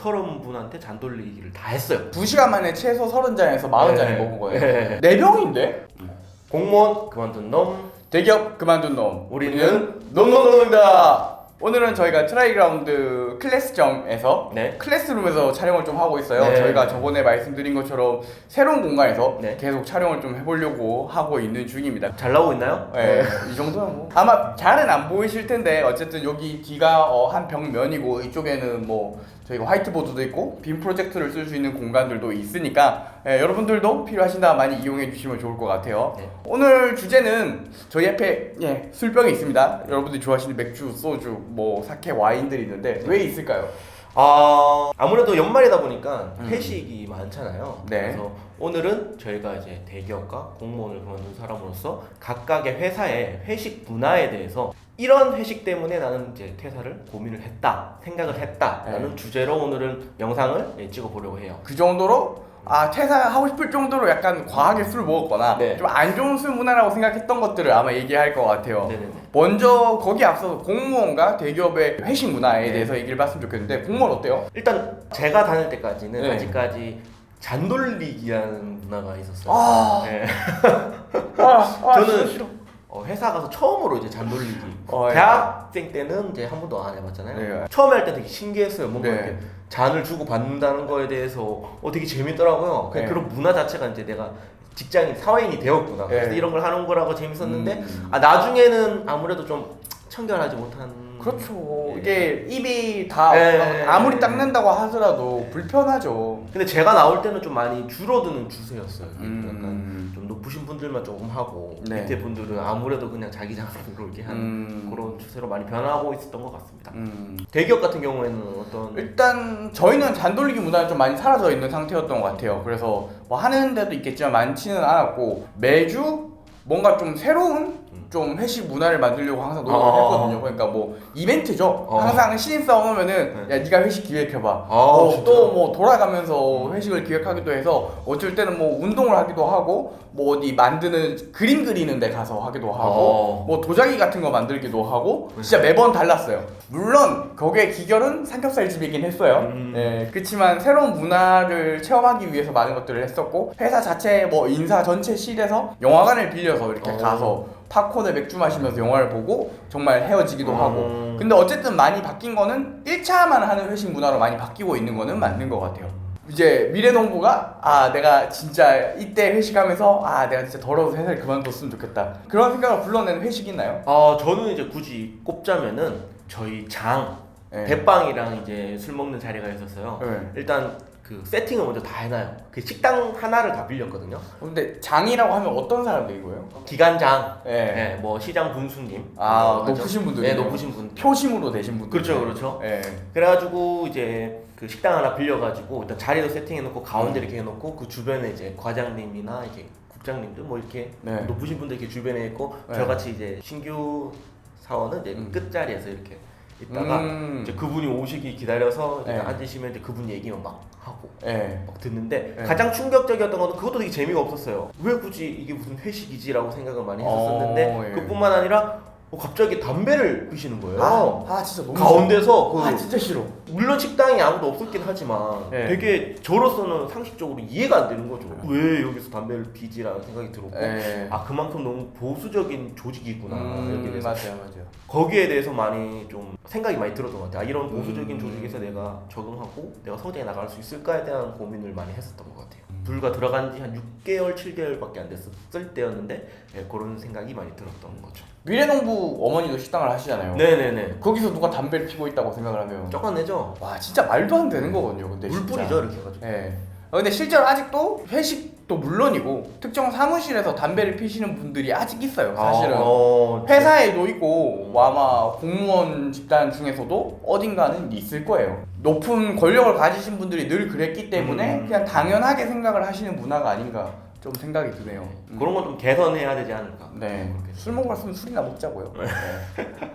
서른 분한테 잔 돌리기를 다 했어요. 2시간 만에 최소 30잔에서 40잔을 네. 먹은 거예요. 네. 네 병인데? 공무원 그만둔 놈. 대기업 그만둔 놈. 우리는 놈놈놈입니다. 오늘은 저희가 트라이그라운드 클래스점에서 네. 클래스룸에서 촬영을 좀 하고 있어요. 네. 저희가 저번에 말씀드린 것처럼 새로운 공간에서 네. 계속 촬영을 좀 해보려고 하고 있는 중입니다. 잘 나오고 있나요? 네, 이 정도면 뭐 아마 잘은 안 보이실 텐데 어쨌든 여기 뒤가 어, 한 벽면이고 이쪽에는 뭐 저희가 화이트보드도 있고 빔 프로젝트를 쓸 수 있는 공간들도 있으니까 예, 여러분들도 필요하신다면 많이 이용해 주시면 좋을 것 같아요. 네. 오늘 주제는 저희 앞에 예, 술병이 있습니다. 여러분들이 좋아하시는 맥주, 소주, 뭐 사케, 와인들이 있는데 왜 있을까요? 아 아무래도 연말이다 보니까 음. 회식이 많잖아요. 네. 그래서 오늘은 저희가 이제 대기업과 공무원을 그만둔 사람으로서 각각의 회사의 회식 문화에 대해서 이런 회식 때문에 나는 이제 퇴사를 고민을 했다, 생각을 했다라는 네. 주제로 오늘은 영상을 예, 찍어보려고 해요. 그 정도로 아 퇴사하고 싶을 정도로 약간 과하게 술 먹었거나 네. 좀 안 좋은 술 문화라고 생각했던 것들을 아마 얘기할 것 같아요. 네네네. 먼저 거기 앞서서 공무원과 대기업의 회식 문화에 네. 대해서 얘기를 봤으면 좋겠는데 공무원 어때요? 일단 제가 다닐 때까지는 네. 아직까지 잔돌리기라는 문화가 있었어요. 아. 네. 아, 저는 싫어. 어, 회사 가서 처음으로 이제 잔 돌리기. 어, 예. 대학생 때는 이제 한 번도 안 해봤잖아요. 네. 처음에 할 때 되게 신기했어요. 뭔가 네. 이렇게 잔을 주고 받는다는 거에 대해서 어, 되게 재밌더라고요. 그냥 네. 그런 문화 자체가 이제 내가 직장인 사회인이 되었구나. 그래서 네. 이런 걸 하는 거라고 재밌었는데 음. 아 나중에는 아무래도 좀 청결하지 못한. 그렇죠. 네. 이게 입이 다 네. 아무리 닦는다고 하더라도 불편하죠. 근데 제가 나올 때는 좀 많이 줄어드는 추세였어요. 음. 약간 좀 높으신 분들만 조금 하고 네. 밑에 분들은 아무래도 그냥 자기 장으로 이렇게 하는 음. 그런 추세로 많이 변하고 있었던 것 같습니다. 음. 대기업 같은 경우에는 어떤 일단 저희는 잔돌리기 문화는 좀 많이 사라져 있는 상태였던 것 같아요. 그래서 뭐 하는 데도 있겠지만 많지는 않았고 매주 뭔가 좀 새로운 좀 회식 문화를 만들려고 항상 음. 아. 노력했거든요. 그러니까 뭐 이벤트죠. 어. 항상 신입사원 오면은 네. 야 네가 회식 기획해봐. 아, 어? 또 뭐 돌아가면서 회식을 기획하기도 해서 어쩔 때는 뭐 운동을 하기도 하고 뭐 어디 만드는 그림 그리는 데 가서 하기도 하고 어. 뭐 도자기 같은 거 만들기도 하고 진짜 매번 달랐어요. 물론 거기에 기결은 삼겹살 집이긴 했어요. 음. 예, 그렇지만 새로운 문화를 체험하기 위해서 많은 것들을 했었고 회사 자체 뭐 인사 전체 실에서 영화관을 빌려서 이렇게 어. 가서 팝콘에 맥주 마시면서 영화를 보고 정말 헤어지기도 음. 하고 근데 어쨌든 많이 바뀐 거는 1차만 하는 회식 문화로 많이 바뀌고 있는 거는 맞는 것 같아요. 이제 미래농부가 아 내가 진짜 이때 회식하면서 아 내가 진짜 더러워서 회사를 그만뒀으면 좋겠다 그런 생각을 불러내는 회식이 있나요? 아 저는 이제 굳이 꼽자면은 저희 장 네. 대빵이랑 이제 술 먹는 자리가 있었어요. 네. 일단 그 세팅을 먼저 다 해놔요. 그 식당 하나를 다 빌렸거든요. 근데 장이라고 하면 어떤 사람들인 거예요? 기관장, 네. 네, 뭐 시장 군수님, 아, 뭐 하죠. 높으신 분들이요? 네, 높으신 분. 표심으로 되신 분들 그렇죠, 그렇죠. 예. 그래가지고 이제 그 식당 하나 빌려가지고 일단 자리도 세팅해놓고 가운데 이렇게 해놓고 그 주변에 이제 과장님이나 이제 국장님들 뭐 이렇게 네. 높으신 분들 이렇게 주변에 있고 네. 저같이 이제 신규 사원은 이제 음. 끝자리에서 이렇게 있다가 음. 이제 그분이 오시기 기다려서 이제 네. 앉으시면 이제 그분 얘기만 막 하고 예. 막 듣는데 네. 가장 충격적이었던 거는 그것도 되게 재미가 없었어요. 왜 굳이 이게 무슨 회식이지라고 생각을 많이 했었었는데 어, 예. 그뿐만 아니라 어, 갑자기 담배를 피시는 거예요. 아, 아 진짜 너무 가운데서 싫어. 그 아 진짜 싫어. 물론 식당에 아무도 없었긴 하지만 네. 되게 저로서는 상식적으로 이해가 안 되는 거죠. 왜 여기서 담배를 피지라는 생각이 들었고 예. 아 그만큼 너무 보수적인 조직이구나 음, 이렇게 돼서 맞아요, 맞아요. 거기에 대해서 많이 좀 생각이 많이 들었던 것 같아요. 아, 이런 보수적인 음. 조직에서 내가 적응하고 내가 성장해 나갈 수 있을까에 대한 고민을 많이 했었던 것 같아요. 불과 들어간 지 한 6개월, 7개월밖에 안 됐을 때였는데 예, 그런 생각이 많이 들었던 거죠. 미래농부 어머니도 식당을 하시잖아요. 네네네. 거기서 누가 담배를 피고 있다고 생각을 하면 쫓아내죠. 와 진짜 말도 안 되는 거거든요. 근데 진짜. 물뿌리죠 이렇게 해가지고. 예. 어, 근데 실제로 아직도 회식도 물론이고 특정 사무실에서 담배를 피시는 분들이 아직 있어요. 사실은. 어, 회사에도 있고 뭐 아마 공무원 집단 중에서도 어딘가는 있을 거예요. 높은 권력을 가지신 분들이 늘 그랬기 때문에 음. 그냥 당연하게 생각을 하시는 문화가 아닌가 좀 생각이 드네요. 음. 그런 건 좀 개선해야 되지 않을까. 네. 술 먹으러 왔으면 술이나 먹자고요. 네.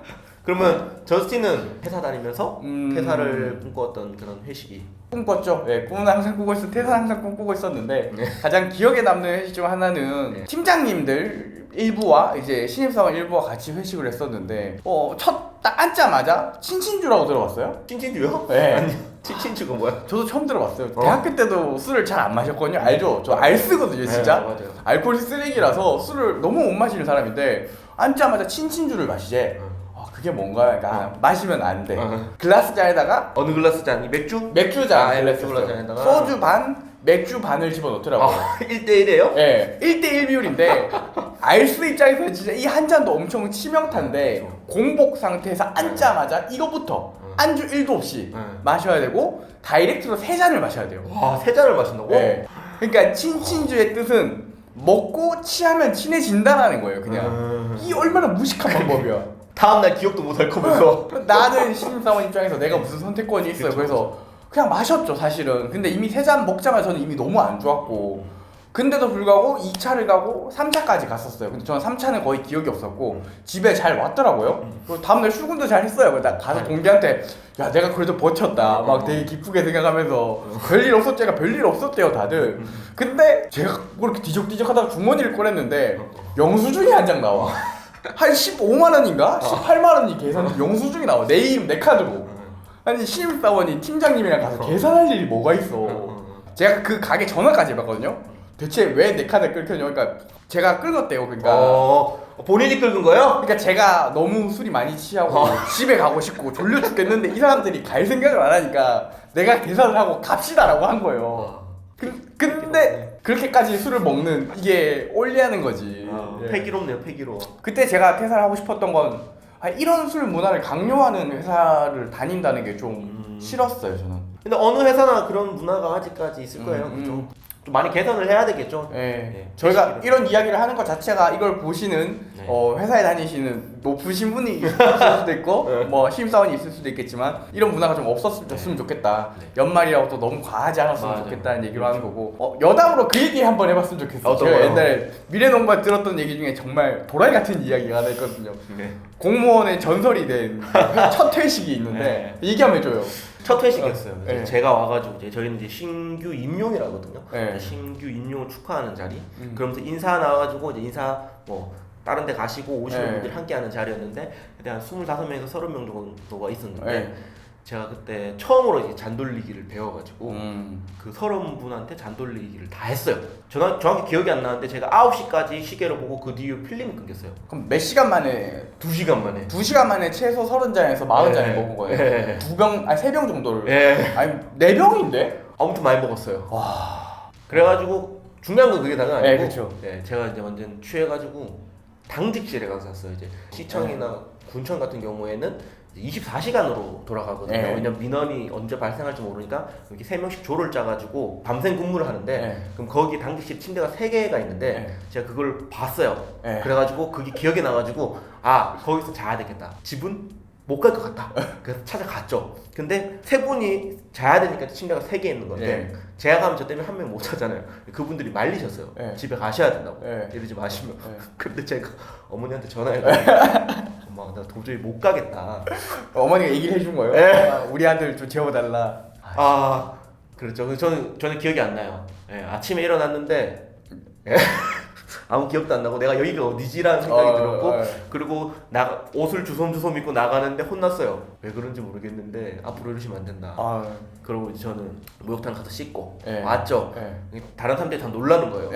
그러면 저스틴은 회사 다니면서 음. 퇴사를 꿈꿔왔던 그런 회식이 꿈꿨죠. 예, 꿈은 항상 꾸고 있었, 퇴사 항상 꿈꾸고 있었는데 네. 가장 기억에 남는 회식 중 하나는 네. 팀장님들 일부와 이제 신입사원 일부와 같이 회식을 했었는데 어 첫 딱 앉자마자 친친주라고 들어봤어요? 찐친주요? 네. 아니 찐친주가 뭐야? 저도 처음 들어봤어요. 어. 대학교 때도 술을 잘 안 마셨거든요. 알죠? 저 알 쓰거든요, 진짜. 네, 맞아요. 알코올이 쓰레기라서 술을 너무 못 마시는 사람인데 앉자마자 친친주를 마시재. 아, 그게 뭔가 그러니까 마시면 안 돼. 어. 글라스 잔에다가 어느 글라스 잔이 맥주? 맥주 잔, 아, 예, 맥주 맥주 잔에다가. 소주 반, 맥주 반을 집어넣더라고요. 아 1대1이에요? 예, 1대1 비율인데 알스 입장에서는 진짜 이 한 잔도 엄청 치명타인데 그렇죠. 공복 상태에서 앉자마자 이거부터 음. 안주 1도 없이 음. 마셔야 되고 다이렉트로 세 잔을 마셔야 돼요. 와 세 잔을 마신다고? 예. 그러니까 친친주의 뜻은 먹고 취하면 친해진다라는 거예요, 그냥. 음. 이 얼마나 무식한 방법이야. 다음날 기억도 못할 거면서 나는 신입사원 입장에서 내가 무슨 선택권이 있어요. 그쵸, 그래서 그냥 마셨죠, 사실은. 근데 이미 세 잔 먹자마자 저는 이미 너무 안 좋았고. 근데도 불구하고 2차를 가고 3차까지 갔었어요. 근데 저는 3차는 거의 기억이 없었고 집에 잘 왔더라고요. 그리고 다음날 출근도 잘 했어요. 그래서 나 가서 동기한테 야 내가 그래도 버텼다. 막 되게 기쁘게 생각하면서 별일 없었대가 별일 없었대요 다들. 근데 제가 그렇게 뒤적뒤적하다가 주머니를 꺼냈는데 영수증이 한 장 나와. 한 15만 원인가? 18만 원이 계산 영수증이 나와. 내 이름 내 카드로. 아니 신입사원이 팀장님이랑 가서 계산할 일이 뭐가 있어. 제가 그 가게 전화까지 해봤거든요. 대체 왜 내 카드 끌켰냐? 그러니까 제가 끌었대요. 그러니까. 어 본인이 긁은 거예요? 그러니까 제가 너무 술이 많이 취하고 어. 집에 가고 싶고 졸려 죽겠는데 이 사람들이 갈 생각을 안 하니까 내가 계산을 하고 갑시다라고 한 거예요. 어. 그, 근데 그렇게까지 술을 먹는 이게 올리하는 거지. 어, 예. 패기롭네요 패기로 그때 제가 퇴사를 하고 싶었던 건 아, 이런 술 문화를 강요하는 회사를 다닌다는 게 좀 음. 싫었어요 저는. 근데 어느 회사나 그런 문화가 아직까지 있을 거예요 음, 그죠? 음. 좀 많이 개선을 해야 되겠죠 예. 네. 저희가 이런 이야기를 하는 것 자체가 이걸 보시는 네. 어, 회사에 다니시는 높으신 분이 있을 수도 있고 네. 뭐 신입사원이 있을 수도 있겠지만 이런 문화가 좀 없었으면 좋겠다. 네. 연말이라고 또 너무 과하지 않았으면 맞아요. 좋겠다는 얘기로 하는 거고 어, 여담으로 그 얘기 한번 해봤으면 좋겠어요. 어떤 제가 거요? 옛날에 미래농가 들었던 얘기 중에 정말 도라이 같은 이야기가 하나 있거든요. 네. 공무원의 전설이 된 첫 회식이 있는데 얘기 한번 해줘요. 첫 회식이었어요. 어, 네. 제가 와가지고 이제 저희는 이제 신규 임용이라거든요. 네. 신규 임용을 축하하는 자리. 음. 그러면서 인사 나와가지고 이제 인사 뭐 다른 데 가시고 오시는 네. 분들이 함께하는 자리였는데 그때 한 25명에서 30명 정도가 있었는데 네. 제가 그때 처음으로 이제 잔돌리기를 배워가지고 음. 그 30분한테 잔돌리기를 다 했어요. 저는 정확히 기억이 안 나는데 제가 9시까지 시계를 보고 그 뒤에 필름이 끊겼어요. 그럼 몇 시간 만에 2시간 만에. 두 시간 만에 최소 서른 잔에서 마흔 네. 잔을 먹은 거예요. 네. 두 병, 아니 세 병 정도를. 예. 아니 네 병인데? 아무튼 많이 먹었어요. 와. 그래가지고 중요한 건 그게 다가 아니고 네, 그쵸. 네, 제가 이제 완전 취해가지고 당직실에 가서 잤어요. 이제 시청이나 네. 군청 같은 경우에는 24시간으로 돌아가거든요. 네. 왜냐면 민원이 언제 발생할지 모르니까 이렇게 세 명씩 조를 짜가지고 밤샘 근무를 하는데 네. 그럼 거기 당직실 침대가 세 개가 있는데 네. 제가 그걸 봤어요. 네. 그래가지고 그게 기억에 나가지고 아 거기서 자야 되겠다. 집은 못 갈 것 같다. 그래서 찾아갔죠. 근데 세 분이 자야 되니까 침대가 세 개 있는 건데 네. 제가 가면 저 때문에 한 명 못 자잖아요. 그분들이 말리셨어요. 네. 집에 가셔야 된다고. 네. 이러지 마시면. 네. 근데 제가 어머니한테 전화해가지고 엄마 나 도저히 못 가겠다. 어머니가 얘기를 해준 거예요. 네. 아, 우리 아들 좀 재워달라. 아 그렇죠. 그래서 저는 저는 기억이 안 나요. 예, 아침에 일어났는데 예, 아무 기억도 안 나고 내가 여기가 어디지라는 생각이 어, 들었고 어. 그리고 나 옷을 주섬주섬 입고 나가는데 혼났어요. 왜 그런지 모르겠는데 앞으로 이러시면 안 된다. 아, 그러고 이제 저는 목욕탕 가서 씻고 네. 왔죠. 네. 다른 사람들이 다 놀라는 거예요.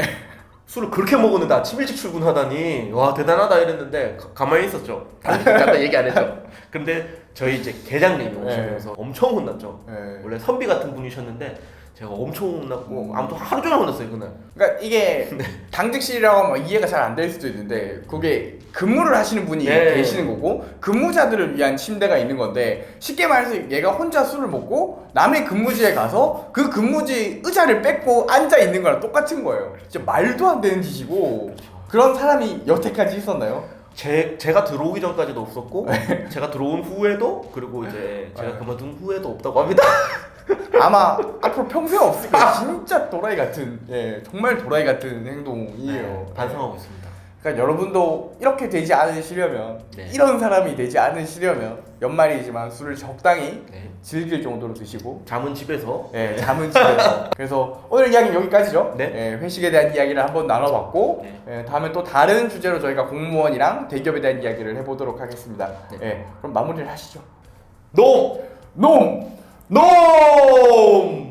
술을 그렇게 먹었는데 아침 일찍 출근하다니 와 대단하다 이랬는데 가, 가만히 있었죠. 잠깐 얘기 안 했죠. 근데 저희 이제 계장님이 네. 오시면서 엄청 혼났죠. 네. 원래 선비 같은 분이셨는데 제가 엄청 혼났고 음. 아무튼 하루 종일 혼났어요 그날. 그러니까 이게 네. 당직실이라고 하면 이해가 잘 안 될 수도 있는데 그게 근무를 하시는 분이 네. 계시는 거고 근무자들을 위한 침대가 있는 건데 쉽게 말해서 얘가 혼자 술을 먹고 남의 근무지에 가서 그 근무지 의자를 뺏고 앉아 있는 거랑 똑같은 거예요. 진짜 말도 안 되는 짓이고 그런 사람이 여태까지 있었나요? 제 제가 들어오기 전까지도 없었고 제가 들어온 후에도 그리고 이제 제가 네. 그만둔 후에도 없다고 합니다. 아마 앞으로 평생 없을 거예요. 진짜 도라이 같은, 예, 정말 도라이 같은 행동이에요. 네, 반성하고 있습니다. 그러니까 여러분도 이렇게 되지 않으시려면 네. 이런 사람이 되지 않으시려면 연말이지만 술을 적당히 네. 즐길 정도로 드시고 잠은 집에서 예, 잠은 집에서. 그래서 오늘 이야기는 여기까지죠. 네. 예, 회식에 대한 이야기를 한번 나눠봤고, 네. 예, 다음에 또 다른 주제로 저희가 공무원이랑 대기업에 대한 이야기를 해보도록 하겠습니다. 네. 예, 그럼 마무리를 하시죠. 노! 농! No.